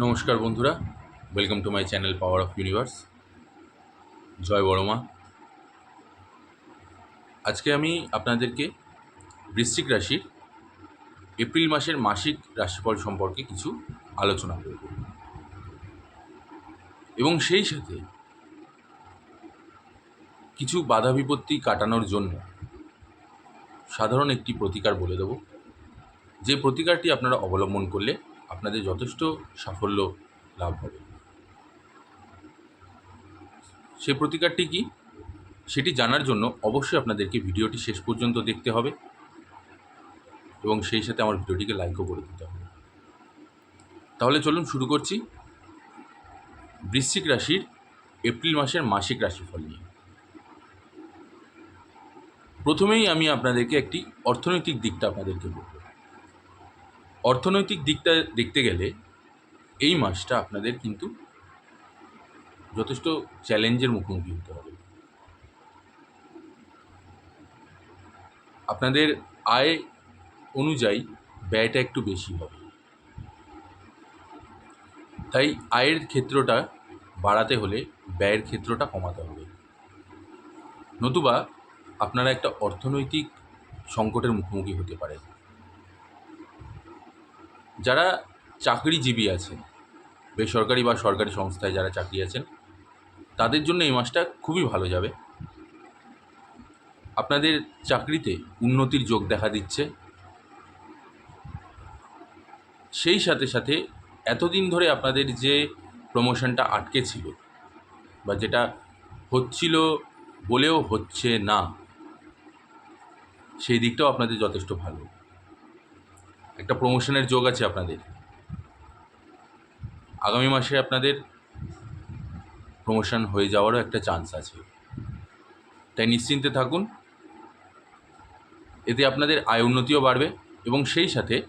নমস্কার বন্ধুরা welcome to my channel power of universe জয় বড়মা। আজকে আমি আপনাদেরকে বৃশ্চিক রাশির এপ্রিল মাসের মাসিক রাশিফল সম্পর্কে কিছু আলোচনা করব। এবং সেই সাথে কিছু বাধা বিপত্তি কাটানোর জন্য সাধারণ একটি প্রতিকার বলে দেব। যে প্রতিকারটি আপনারা অবলম্বন করলে আপনাদের যথেষ্ট সাফল্য লাভ হবে। সে প্রতিকারটি কি? সেটি জানার জন্য অবশ্যই আপনাদেরকে ভিডিওটি শেষ পর্যন্ত দেখতে হবে এবং সেই সাথে আমার ভিডিওটিকে লাইকও করে দিতে হবে। তাহলে চলুন শুরু করছি বৃশ্চিক রাশির এপ্রিল মাসের মাসিক রাশিফল নিয়ে। প্রথমেই আমি আপনাদেরকে একটি অর্থনৈতিক দিকটা আপনাদেরকে বলব। অর্থনৈতিক দিকটা দেখতে গেলে এই মাসটা আপনাদের কিন্তু যথেষ্ট চ্যালেঞ্জের মুখোমুখি হতে হবে। আপনাদের আয় অনুযায়ী ব্যয়টা একটু বেশি হবে। তাই আয়ের ক্ষেত্রটা বাড়াতে হলে ব্যয়ের ক্ষেত্রটা কমাতে হবে। নতুবা আপনারা একটা অর্থনৈতিক সংকটের মুখোমুখি হতে পারে যারা চাকরিজীবী আছেন, বেসরকারি বা সরকারি সংস্থায় যারা চাকরি আছেন, তাদের জন্য এই মাসটা খুবই ভালো যাবে। আপনাদের চাকরিতে উন্নতির যোগ দেখা দিচ্ছে। সেই সাথে সাথে এতদিন ধরে আপনাদের যে প্রমোশনটা আটকে ছিল বা যেটা হচ্ছিল বলেও হচ্ছে না, সেই দিকটাও আপনাদের যথেষ্ট ভালো। একটা প্রমোশনের যোগ আছে আপনাদের। আগামী মাসে আপনাদের প্রমোশন হয়ে যাওয়ারও একটা চান্স আছে। তাই নিশ্চিন্তে থাকুন। এতে আপনাদের আয় উন্নতিও বাড়বে এবং সেই সাথে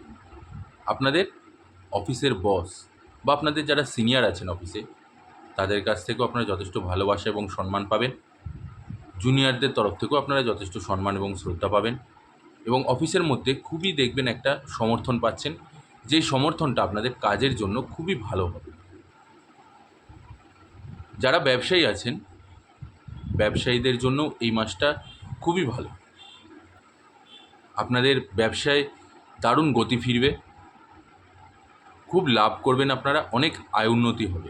আপনাদের অফিসের বস বা আপনাদের যারা সিনিয়র আছেন অফিসে তাদের কাছ থেকেও আপনারা যথেষ্ট ভালোবাসা এবং সম্মান পাবেন। জুনিয়রদের তরফ থেকেও আপনারা যথেষ্ট সম্মান এবং শ্রদ্ধা পাবেন। এবং অফিসের মধ্যে খুবই দেখবেন একটা সমর্থন পাচ্ছেন। যেই সমর্থনটা আপনাদের কাজের জন্য খুবই ভালো হবে। যারা ব্যবসায়ী আছেন, ব্যবসায়ীদের জন্য এই মাসটা খুবই ভালো। আপনাদের ব্যবসায় দারুণ গতি ফিরবে। খুব লাভ করবেন আপনারা, অনেক আয় উন্নতি হবে।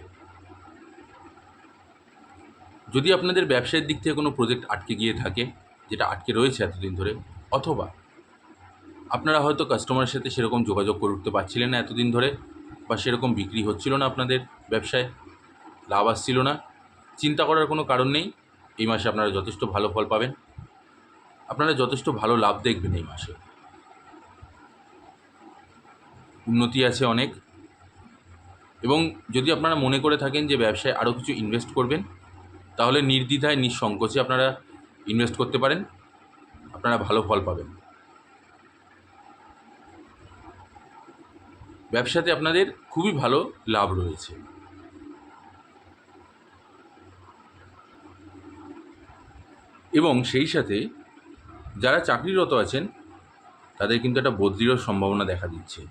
যদি আপনাদের ব্যবসায়ের দিক থেকে কোনো প্রজেক্ট আটকে গিয়ে থাকে, যেটা আটকে রয়েছে এতদিন ধরে, অথবা আপনারা হয়তো কাস্টমারের সাথে সেরকম যোগাযোগ করে উঠতে পারছিলেন না এতদিন ধরে বা সেরকম বিক্রি হচ্ছিল না আপনাদের ব্যবসায়, লাভ আসছিল না। চিন্তা করার কোনো কারণ নেই, এই মাসে আপনারা যথেষ্ট ভালো ফল পাবেন। আপনারা যথেষ্ট ভালো লাভ দেখবেন এই মাসে। উন্নতি আছে অনেক। এবং যদি আপনারা মনে করে থাকেন যে ব্যবসায় আরও কিছু ইনভেস্ট করবেন, তাহলে নির্দ্বিধায়, নিঃসংকোচে আপনারা ইনভেস্ট করতে পারেন। আপনারা ভালো ফল পাবেন। ব্যবসাতে আপনাদের খুবই ভালো লাভ রয়েছে। এবং সেই সাথে যারা চাকরিরত আছেন, তাদের কিন্তু একটা বদলিরও সম্ভাবনা দেখা দিচ্ছে।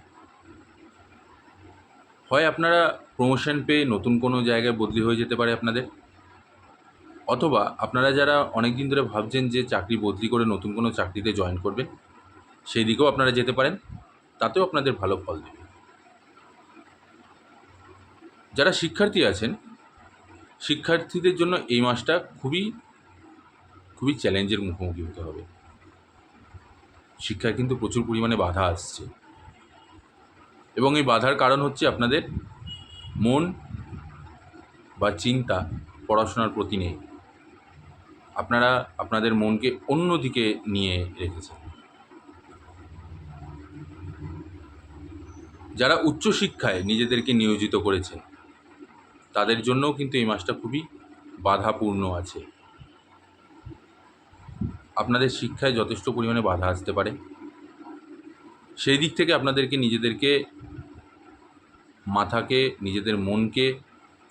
হয় আপনারা প্রমোশন পেয়ে নতুন কোনো জায়গায় বদলি হয়ে যেতে পারে আপনাদের, অথবা আপনারা যারা অনেক দিন ধরে ভাবছেন যে চাকরি বদলি করে নতুন কোনো চাকরিতে জয়েন করবেন, সেই দিকেও আপনারা যেতে পারেন, তাতেও আপনাদের ভালো ফল দেবে। যারা শিক্ষার্থী আছেন, শিক্ষার্থীদের জন্য এই মাসটা খুবই খুবই চ্যালেঞ্জের মুখোমুখি হতে হবে। শিক্ষায় কিন্তু প্রচুর পরিমাণে বাধা আসছে। এবং এই বাধার কারণ হচ্ছে আপনাদের মন বা চিন্তা পড়াশোনার প্রতি নেই। আপনারা, আপনাদের মনকে অন্যদিকে নিয়ে রেখেছেন। যারা উচ্চশিক্ষায় নিজেদেরকে নিয়োজিত করেছেন তাদের জন্যও কিন্তু এই মাসটা খুবই বাধাপূর্ণ আছে। আপনাদের শিক্ষায় যথেষ্ট পরিমাণে বাধা আসতে পারে। সেই দিক থেকে আপনাদেরকে নিজেদেরকে, মাথাকে, নিজেদের মনকে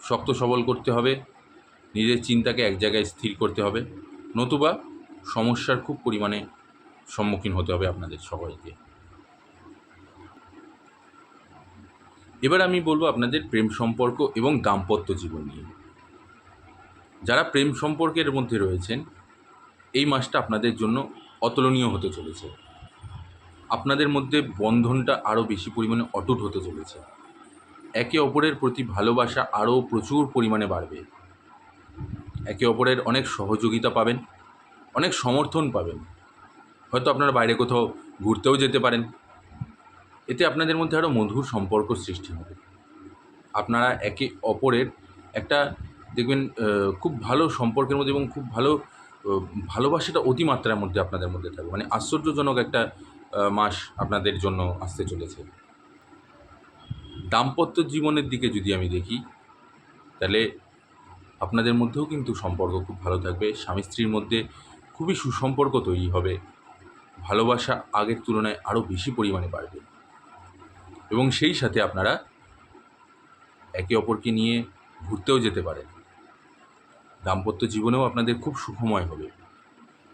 শক্ত সবল করতে হবে। নিজের চিন্তাকে এক জায়গায় স্থির করতে হবে। নতুবা সমস্যার খুব পরিমাণে সম্মুখীন হতে হবে আপনাদের সবাইকে এবার আমি বলব আপনাদের প্রেম সম্পর্ক এবং দাম্পত্য জীবন নিয়ে। যারা প্রেম সম্পর্কের মধ্যে রয়েছেন, এই মাসটা আপনাদের জন্য অতুলনীয় হতে চলেছে। আপনাদের মধ্যে বন্ধনটা আরও বেশি পরিমাণে অটুট হতে চলেছে। একে অপরের প্রতি ভালোবাসা আরও প্রচুর পরিমাণে বাড়বে। একে অপরের অনেক সহযোগিতা পাবেন, অনেক সমর্থন পাবেন। হয়তো আপনারা বাইরে কোথাও ঘুরতেও যেতে পারেন এতে আপনাদের মধ্যে আরও মধুর সম্পর্ক সৃষ্টি হবে। আপনারা একে অপরের একটা, দেখবেন খুব ভালো সম্পর্কের মধ্যে এবং খুব ভালো ভালোবাসাটা অতিমাত্রার মধ্যে আপনাদের মধ্যে থাকবে। মানে আশ্চর্যজনক একটা মাস আপনাদের জন্য আসতে চলেছে। দাম্পত্য জীবনের দিকে যদি আমি দেখি, তাহলে আপনাদের মধ্যেও কিন্তু সম্পর্ক খুব ভালো থাকবে। স্বামী স্ত্রীর মধ্যে খুবই সুসম্পর্ক তৈরি হবে। ভালোবাসা আগের তুলনায় আরও বেশি পরিমাণে বাড়বে। এবং সেই সাথে আপনারা একে অপরকে নিয়ে ঘুরতেও যেতে পারেন। দাম্পত্য জীবনেও আপনাদের খুব সুখময় হবে।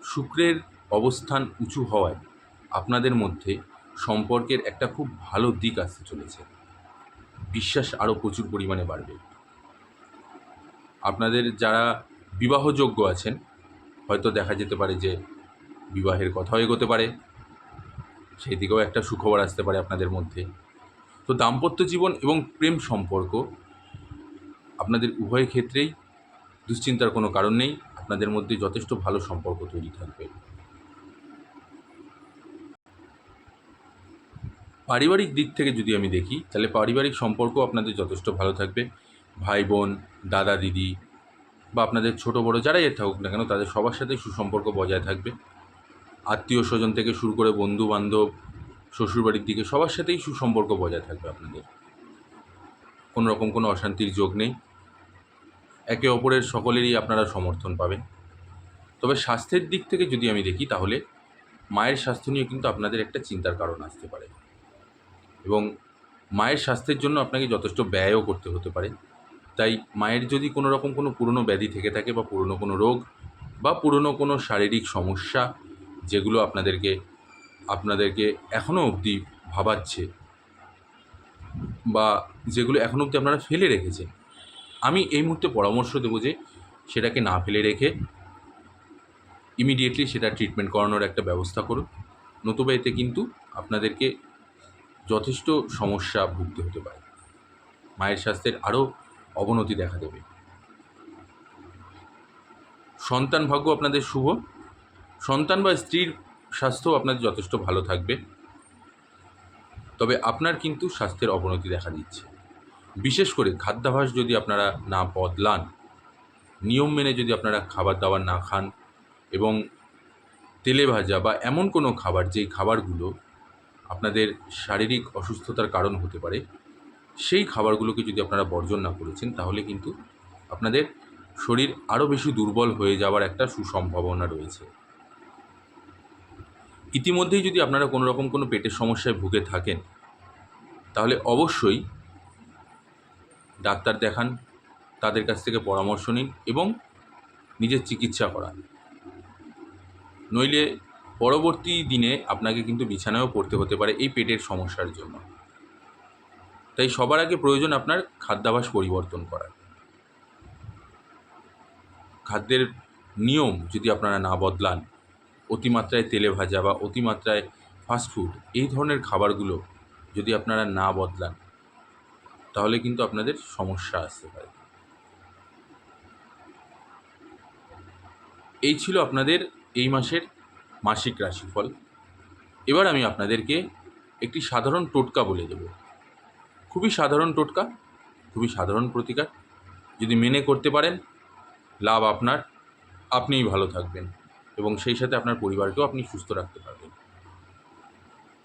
শুক্রের অবস্থান উঁচু হওয়ায় আপনাদের মধ্যে সম্পর্কের একটা খুব ভালো দিক আসতে চলেছে। বিশ্বাস আরও প্রচুর পরিমাণে বাড়বে। আপনাদের যারা বিবাহযোগ্য আছেন, হয়তো দেখা যেতে পারে যে বিবাহের কথাও এগোতে পারে, সেই দিকেও একটা সুখবর আসতে পারে আপনাদের মধ্যে। তো দাম্পত্য জীবন এবং প্রেম সম্পর্ক আপনাদের উভয় ক্ষেত্রেই দুশ্চিন্তার কোনো কারণ নেই। আপনাদের মধ্যে যথেষ্ট ভালো সম্পর্ক তৈরি থাকবে। পারিবারিক দিক থেকে যদি আমি দেখি, তাহলে পারিবারিক সম্পর্ক আপনাদের যথেষ্ট ভালো থাকবে। ভাই, বোন, দাদা, দিদি বা আপনাদের ছোট, বড় যারাই এর থাকুক না কেন, তাদের সবার সাথে সুসম্পর্ক বজায় থাকবে। আত্মীয় স্বজন থেকে শুরু করে বন্ধু বান্ধব শ্বশুরবাড়ির দিকে সবার সাথেই সুসম্পর্ক বজায় থাকবে আপনাদের। কোনো রকম কোনো অশান্তির যোগ নেই। একে অপরের সকলেরই আপনারা সমর্থন পাবেন। তবে স্বাস্থ্যের দিক থেকে যদি আমি দেখি তাহলে মায়ের স্বাস্থ্য নিয়ে কিন্তু আপনাদের একটা চিন্তার কারণ আসতে পারে। এবং মায়ের স্বাস্থ্যের জন্য আপনাকে যথেষ্ট ব্যয়ও করতে হতে পারে। তাই মায়ের যদি কোনো রকম কোনো পুরনো ব্যাধি থেকে থাকে বা পুরনো কোনো রোগ বা পুরনো কোনো শারীরিক সমস্যা যেগুলো আপনাদেরকে আপনাদেরকে এখনও অবধি ভাবাচ্ছে বা যেগুলো এখনও অবধি আপনারা ফেলে রেখেছেন। আমি এই মুহূর্তে পরামর্শ দেবো যে সেটাকে না ফেলে রেখে ইমিডিয়েটলি সেটা ট্রিটমেন্ট করানোর একটা ব্যবস্থা করুন। নতুবা এতে কিন্তু আপনাদেরকে যথেষ্ট সমস্যা ভুগতে হতে পারে। মায়ের স্বাস্থ্যের আরও অবনতি দেখা দেবে। সন্তান ভাগ্য আপনাদের শুভ। সন্তান বা স্ত্রীর স্বাস্থ্য আপনাদের যথেষ্ট ভালো থাকবে। তবে আপনার কিন্তু স্বাস্থ্যের অবনতি দেখা দিচ্ছে। বিশেষ করে খাদ্যাভ্যাস যদি আপনারা না বদলান, নিয়ম মেনে যদি আপনারা খাবার দাবার না খান এবং তেলে ভাজা বা এমন কোনো খাবার যেই খাবারগুলো আপনাদের শারীরিক অসুস্থতার কারণ হতে পারে, সেই খাবারগুলোকে যদি আপনারা বর্জন না করেছেন, তাহলে কিন্তু আপনাদের শরীর আরও বেশি দুর্বল হয়ে যাওয়ার একটা সুসম্ভাবনা রয়েছে। ইতিমধ্যেই যদি আপনারা কোনো রকম কোনো পেটের সমস্যায় ভুগে থাকেন, তাহলে অবশ্যই ডাক্তার দেখান, তাদের কাছ থেকে পরামর্শ নিন এবং নিজের চিকিৎসা করান। নইলে পরবর্তী দিনে আপনাকে কিন্তু বিছানায়ও পড়তে হতে পারে এই পেটের সমস্যার জন্য। তাই সবার আগে প্রয়োজন আপনার খাদ্যাভাস পরিবর্তন করার। খাদ্যের নিয়ম যদি আপনারা না বদলান অতিমাত্রায় তেলে ভাজা বা অতিমাত্রায় ফাস্টফুড এই ধরনের খাবারগুলো যদি আপনারা না বদলান, তাহলে কিন্তু আপনাদের সমস্যা আসতে পারে। এই ছিল আপনাদের এই মাসের মাসিক রাশিফল। এবার আমি আপনাদেরকে একটি সাধারণ টোটকা বলে দেব। খুবই সাধারণ টোটকা, খুবই সাধারণ প্রতিকার। যদি মেনে করতে পারেন, লাভ আপনার, আপনিই ভালো থাকবেন। এবং সেই সাথে আপনার পরিবারকেও আপনি সুস্থ রাখতে পারবেন।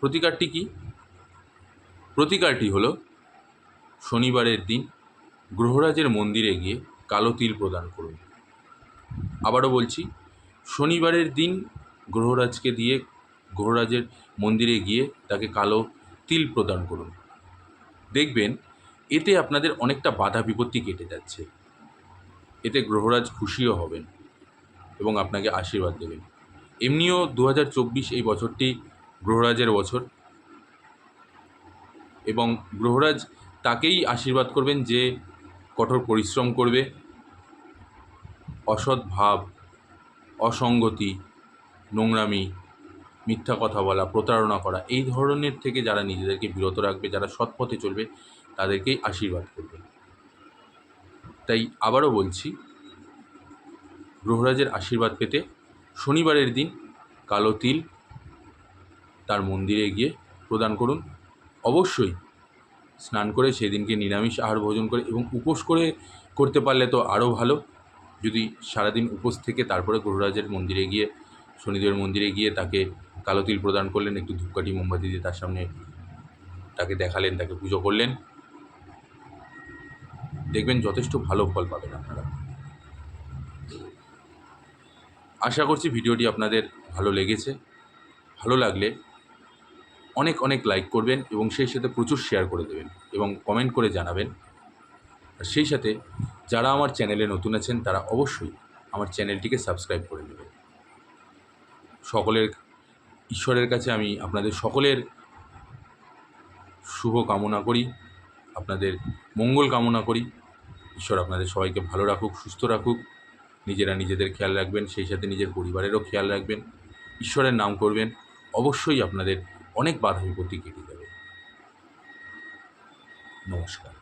প্রতিকারটি কি? প্রতিকারটি হলো, শনিবারের দিন গ্রহরাজের মন্দিরে গিয়ে কালো তিল প্রদান করুন। আবারও বলছি, শনিবারের দিন গ্রহরাজকে দিয়ে গ্রহরাজের মন্দিরে গিয়ে তাকে কালো তিল প্রদান করুন। দেখবেন, এতে আপনাদের অনেকটা বাধা বিপত্তি কেটে যাচ্ছে। এতে গ্রহরাজ খুশিও হবেন। এবং আপনাকে আশীর্বাদ দেবেন। এমনিও দু হাজার চব্বিশ এই বছরটি গ্রহরাজের বছর এবং গ্রহরাজ তাকেই আশীর্বাদ করবেন যে কঠোর পরিশ্রম করবে, অসৎ ভাব, অসঙ্গতি, নোংরামি, মিথ্যা কথা বলা, প্রতারণা করা, এই ধরনের থেকে যারা নিজেদেরকে বিরত রাখবে, যারা সৎ পথে চলবে, তাদেরকেই আশীর্বাদ করবে তাই আবারও বলছি গ্রহরাজের আশীর্বাদ পেতে শনিবারের দিন কালো তিল তার মন্দিরে গিয়ে প্রদান করুন। অবশ্যই স্নান করে সেদিনকে নিরামিষ আহার ভোজন করে এবং উপোস করে করতে পারলে তো আরও ভালো। যদি সারাদিন উপোস থেকে তারপরে গ্রহরাজের মন্দিরে গিয়ে, শনিদেবের মন্দিরে গিয়ে তাকে কালো তিল প্রদান করলেন, একটু ধূপকাঠি মোমবাতি দিয়ে তার সামনে তাকে দেখালেন, তাকে পুজো করলেন। দেখবেন যথেষ্ট ভালো ফল পাবেন আপনারা। আশা করছি ভিডিওটি আপনাদের ভালো লেগেছে। ভালো লাগলে অনেক অনেক লাইক করবেন এবং সেই সাথে প্রচুর শেয়ার করে দেবেন এবং কমেন্ট করে জানাবেন। আর সেই সাথে যারা আমার চ্যানেলে নতুন আছেন, তারা অবশ্যই আমার চ্যানেলটিকে সাবস্ক্রাইব করে নেবেন। সকলের, ঈশ্বরের কাছে আমি আপনাদের সকলের শুভ কামনা করি, আপনাদের মঙ্গল কামনা করি। ঈশ্বর আপনাদের সবাইকে ভালো রাখুক, সুস্থ রাখুক। নিজেরা নিজেদের খেয়াল রাখবেন, সেই সাথে নিজের পরিবারেরও খেয়াল রাখবেন, ঈশ্বরের নাম করবেন, অবশ্যই আপনাদের অনেক বাধা বিপত্তি কেটে যাবে। নমস্কার।